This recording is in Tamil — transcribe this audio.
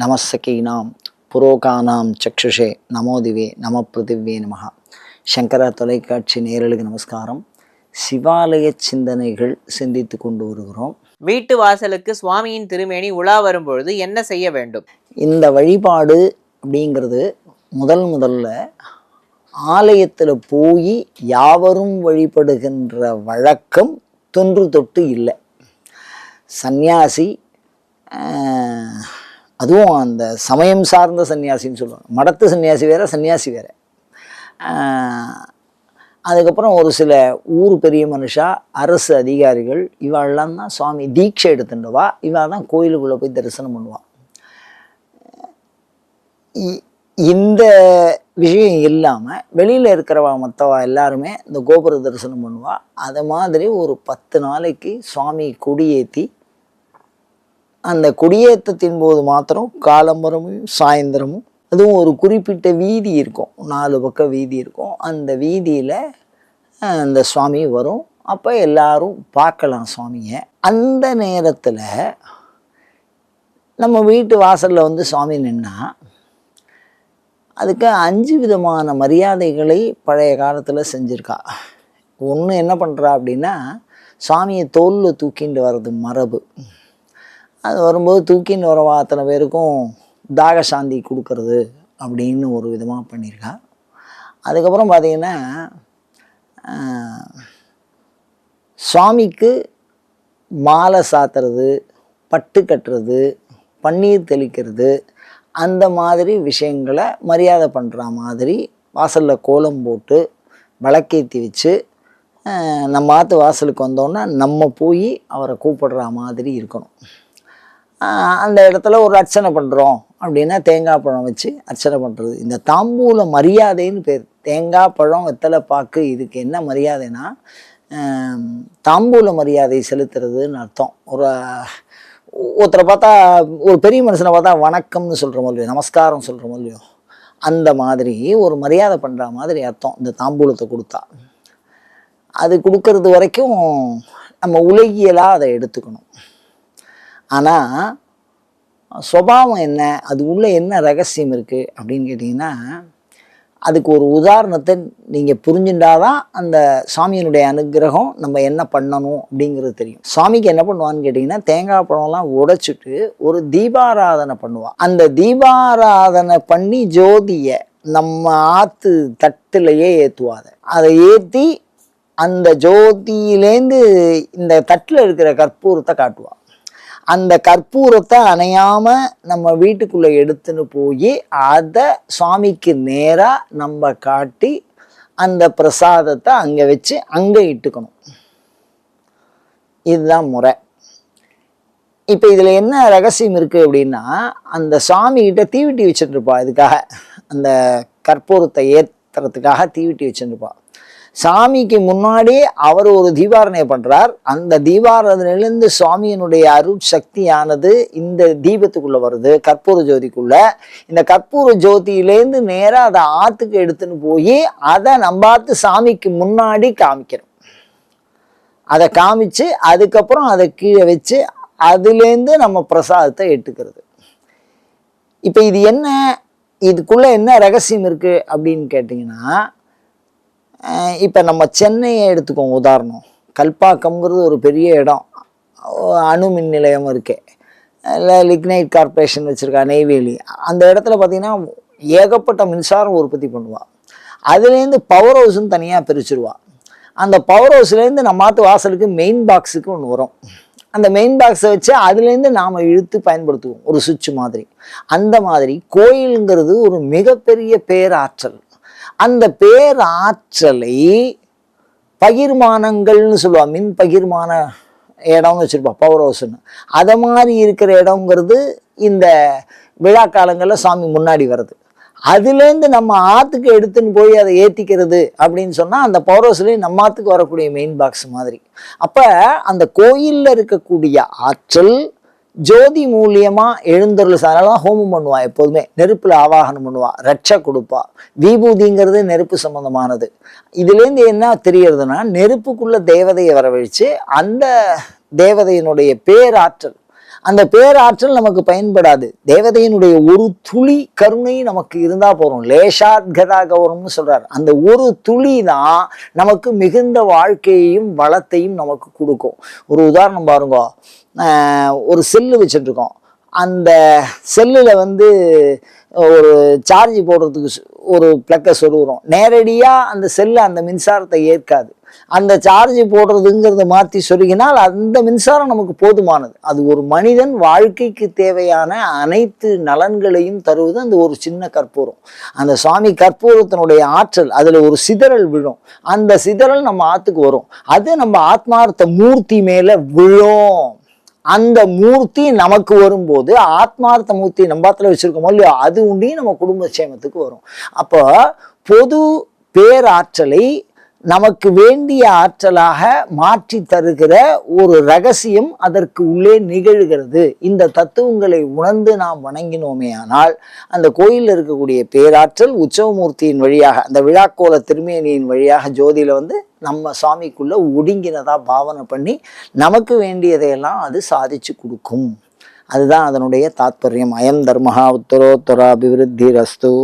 நமசகீனாம் புரோகானாம் சக்ஷுஷே நமோதிவே நம பிருத்திவே நமஹ. சங்கர தொலைக்காட்சி நேரலுக்கு நமஸ்காரம். சிவாலய சிந்தனைகள் சிந்தித்து கொண்டு வருகிறோம். வீட்டு வாசலுக்கு சுவாமியின் திருமேனி உலா வரும்பொழுது என்ன செய்ய வேண்டும்? இந்த வழிபாடு அப்படிங்கிறது முதல் முதல்ல ஆலயத்தில் போய் யாவரும் வழிபடுகின்ற வழக்கம் தொன்று தொட்டு இல்லை. சந்நியாசி அதுவும் அந்த சமயம் சார்ந்த சன்னியாசின்னு சொல்லுவாங்க. மடத்து சன்னியாசி வேற சன்னியாசி வேற. அதுக்கப்புறம் ஒரு சில ஊர் பெரிய மனுஷா அரசு அதிகாரிகள் இவாள்லாம் தான் சுவாமி தீட்சை எடுத்துட்டுவா இவா தான் கோயிலுக்குள்ளே போய் தரிசனம் பண்ணுவான் இ- இந்த விஷயம் இல்லாமல் வெளியில் இருக்கிறவா மற்றவா எல்லாருமே இந்த கோபுர தரிசனம் பண்ணுவாள் அது மாதிரி ஒரு பத்து நாளைக்கு சுவாமி கொடியேற்றி அந்த கொடியேற்றத்தின் போது மாத்திரம் காலம்பரமும் சாயந்தரமும் அதுவும் ஒரு குறிப்பிட்ட வீதி இருக்கும். நாலு பக்கம் வீதி இருக்கும். அந்த வீதியில் அந்த சுவாமி வரும். அப்போ எல்லாரும் பார்க்கலாம் சுவாமியை. அந்த நேரத்தில் நம்ம வீட்டு வாசலில் வந்து சுவாமி நின்னா அதுக்கு அஞ்சு விதமான மரியாதைகளை பழைய காலத்தில் செஞ்சுருக்கா. ஒன்று என்ன பண்ணுறா அப்படின்னா சுவாமியை தோலில் தூக்கிட்டு வர்றது மரபு. அது வரும்போது தூக்கின்னு வரவா அத்தனை பேருக்கும் தாகசாந்தி கொடுக்கறது அப்படின்னு ஒரு விதமாக பண்ணியிருக்கா அதுக்கப்புறம் பார்த்தீங்கன்னா சுவாமிக்கு மாலை சாத்துறது பட்டு கட்டுறது பன்னீர் தெளிக்கிறது அந்த மாதிரி விஷயங்களை மரியாதை பண்ணுற மாதிரி வாசலில் கோலம் போட்டு விளக்கேற்றி வச்சு நம்ம ஆற்று வாசலுக்கு வந்தோன்னா நம்ம போய் அவரை கூப்பிடுற மாதிரி இருக்கணும். அந்த இடத்துல ஒரு அர்ச்சனை பண்ணுறோம் அப்படின்னா தேங்காய் பழம் வச்சு அர்ச்சனை பண்ணுறது இந்த தாம்பூல மரியாதைன்னு பேர். தேங்காய் பழம் வெத்தலை பாக்கு இதுக்கு என்ன மரியாதைனா தாம்பூல மரியாதை செலுத்துறதுன்னு அர்த்தம். ஒரு ஒருத்தரை பார்த்தா ஒரு பெரிய மனுஷனை பார்த்தா வணக்கம்னு சொல்கிற இல்லையோ நமஸ்காரம் சொல்கிற இல்லையோ அந்த மாதிரி ஒரு மரியாதை பண்ணுற மாதிரி அர்த்தம் இந்த தாம்பூலத்தை கொடுத்தா. அது கொடுக்கறது வரைக்கும் நம்ம உலகியலாக அதை எடுத்துக்கணும். ஆனால் சுபாவம் என்ன? அது உள்ளே என்ன ரகசியம் இருக்குது அப்படின்னு கேட்டிங்கன்னா அதுக்கு ஒரு உதாரணத்தை நீங்கள் புரிஞ்சுட்டாதான் அந்த சாமியினுடைய அனுக்கிரகம் நம்ம என்ன பண்ணணும் அப்படிங்கிறது தெரியும். சாமிக்கு என்ன பண்ணுவான்னு கேட்டிங்கன்னா தேங்காய் பழம்லாம் உடைச்சிட்டு ஒரு தீபாராதனை பண்ணுவான். அந்த தீபாராதனை பண்ணி ஜோதியை நம்ம ஆற்று தட்டுலையே ஏற்றுவாத அதை ஏற்றி அந்த ஜோதியிலேருந்து இந்த தட்டில் இருக்கிற கற்பூரத்தை காட்டுவாள் அந்த கற்பூரத்தை அணையாம நம்ம வீட்டுக்குள்ள எடுத்துன்னு போய் அதை சுவாமிக்கு நேராக நம்ம காட்டி அந்த பிரசாதத்தை அங்கே வச்சு அங்கே இட்டுக்கணும். இதுதான் முறை. இப்போ இதில் என்ன ரகசியம் இருக்குது அப்படின்னா அந்த சுவாமிகிட்ட தீவிட்டி தீவெட்டி வச்சுட்டு இருப்பா இதுக்காக. அந்த கற்பூரத்தை ஏற்றுறதுக்காக தீவிட்டி வச்சுருப்பா சாமிக்கு முன்னாடி அவர் ஒரு தீபாரணை பண்ணுறார் அந்த தீபாரணையிலேருந்து சுவாமியினுடைய அருட் சக்தியானது இந்த தீபத்துக்குள்ளே வருது கற்பூர ஜோதிக்குள்ளே. இந்த கற்பூர ஜோதியிலேருந்து நேராக அதை ஆற்றுக்கு எடுத்துன்னு போய் அதை நம்ம பார்த்து சாமிக்கு முன்னாடி காமிக்கிறோம் அதை காமிச்சு அதுக்கப்புறம் அதை கீழே வச்சு அதுலேருந்து நம்ம பிரசாதத்தை எடுத்துக்கிறது இப்போ இது என்ன? இதுக்குள்ளே என்ன ரகசியம் இருக்குது அப்படின்னு கேட்டிங்கன்னா இப்போ நம்ம சென்னையை எடுத்துக்கோங்க உதாரணம். கல்பாக்கம்ங்கிறது ஒரு பெரிய இடம். அணு மின் நிலையம் இருக்கே. இல்லை லிக்னைட் கார்ப்பரேஷன் வச்சுருக்கா நெய்வேலி அந்த இடத்துல பார்த்திங்கன்னா ஏகப்பட்ட மின்சாரம் உற்பத்தி பண்ணுவாள் அதுலேருந்து பவர் ஹவுஸ்னு தனியாக பிரிச்சிருவா. அந்த பவர் ஹவுஸ்லேருந்து நம்ம மாற்று வாசலுக்கு மெயின் பாக்ஸுக்கு ஒன்று வரும். அந்த மெயின் பாக்ஸை வச்சு அதுலேருந்து நாம் இழுத்து பயன்படுத்துவோம். ஒரு சுவிட்ச் மாதிரி. அந்த மாதிரி கோயிலுங்கிறது ஒரு மிகப்பெரிய பேராற்றல். அந்த பேராற்றலை பகிர்மானங்கள்னு சொல்லுவாள் மின் பகிர்மான இடம்னு வச்சுருப்பா பவர் ஹவுஸ்னு அதை மாதிரி இருக்கிற இடங்கிறது இந்த விழா காலங்களில் சாமி முன்னாடி வருது அதுலேருந்து நம்ம ஆற்றுக்கு எடுத்துன்னு போய் அதை ஏற்றிக்கிறது அப்படின்னு சொன்னால் அந்த பௌரோஸ்லேயே நம்ம ஆற்றுக்கு வரக்கூடிய மெயின் பாக்ஸ் மாதிரி. அப்போ அந்த கோயிலில் இருக்கக்கூடிய ஆற்றல் ஜோதி மூலியமா எழுந்தருள் அதனால தான் ஹோமம் பண்ணுவா எப்போதுமே. நெருப்புல ஆவாகனம் பண்ணுவா. ரட்சை கொடுப்பா. விபூதிங்கிறது நெருப்பு சம்பந்தமானது. இதுலேருந்து என்ன தெரியறதுன்னா நெருப்புக்குள்ள தேவதையை வரவழைச்சு அந்த தேவதையினுடைய பேராற்றல் அந்த பேராற்றல் நமக்கு பயன்படாது. தேவதையினுடைய ஒரு துளி கருணை நமக்கு இருந்தால் போகிறோம் லேசாத் கதா கௌரம்னு சொல்றார். அந்த ஒரு துளி தான் நமக்கு மிகுந்த வாழ்க்கையையும் வளத்தையும் நமக்கு கொடுக்கும். ஒரு உதாரணம் பாருங்க. ஒரு செல்லு வச்சுட்ருக்கோம் அந்த செல்லில் வந்து ஒரு சார்ஜ் போடுறதுக்கு ஒரு ப்ளக்கை சொருகிறோம். நேரடியாக அந்த செல்லு அந்த மின்சாரத்தை ஏற்காது. அந்த சார்ஜ் போடுறதுங்கிறத மாற்றி சொருகினால் அந்த மின்சாரம் நமக்கு போதுமானது. அது ஒரு மனிதன் வாழ்க்கைக்கு தேவையான அனைத்து நலன்களையும் தருவது அந்த ஒரு சின்ன கற்பூரம். அந்த சுவாமி கற்பூரத்தினுடைய ஆற்றல் அதில் ஒரு சிதறல் விழும். அந்த சிதறல் நம்ம ஆற்றுக்கு வரும். அது நம்ம ஆத்மார்த்த மூர்த்தி மேலே விழும். அந்த மூர்த்தி நமக்கு வரும்போது ஆத்மார்த்த மூர்த்தி நம்ம பாத்துல வச்சுருக்கோமோ இல்லையோ? அது உண்டி நம்ம குடும்ப சேமத்துக்கு வரும். அப்போ பொது பேராற்றலை நமக்கு வேண்டிய ஆற்றலாக மாற்றி தருகிற ஒரு ரகசியம் அதற்கு உள்ளே நிகழ்கிறது. இந்த தத்துவங்களை உணர்ந்து நாம் வணங்கினோமே ஆனால் அந்த கோயிலில் இருக்கக்கூடிய பேராற்றல் உற்சவமூர்த்தியின் வழியாக அந்த விழாக்கோல திருமேனியின் வழியாக ஜோதியில் வந்து நம்ம சாமிக்குள்ளே ஒடுங்கினதாக பாவனை பண்ணி நமக்கு வேண்டியதையெல்லாம் அது சாதிச்சு கொடுக்கும். அதுதான் அதனுடைய தாத்பரியம். அயம் தர்மஹா உத்தரோத்தர அபிவிருத்தி ரஸ்து